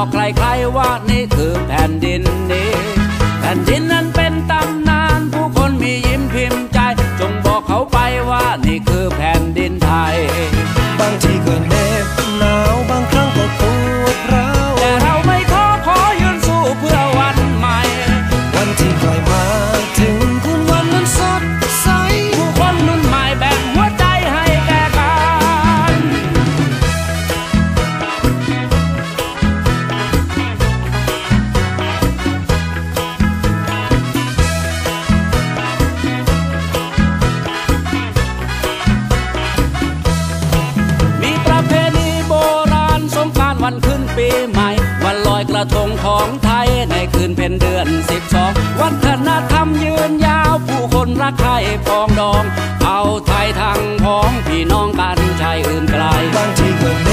บอกใครๆว่านี่คือแผ่นดินนี้แผ่นดินนั้นเป็นตำนาน ผู้คนมียิ้มพิมพ์ใจ จงบอกเขาไปว่านี่คือ นปีใหม่ วันลอยกระทงของไทยในคืนเพ็ญเดือนสิบสองวัฒนธรรมยืนยาวผู้คนรักใครพองดอง เอาไทยทั้งพ้องพี่น้องกันชายอื่นไกลบางทีเมืองเด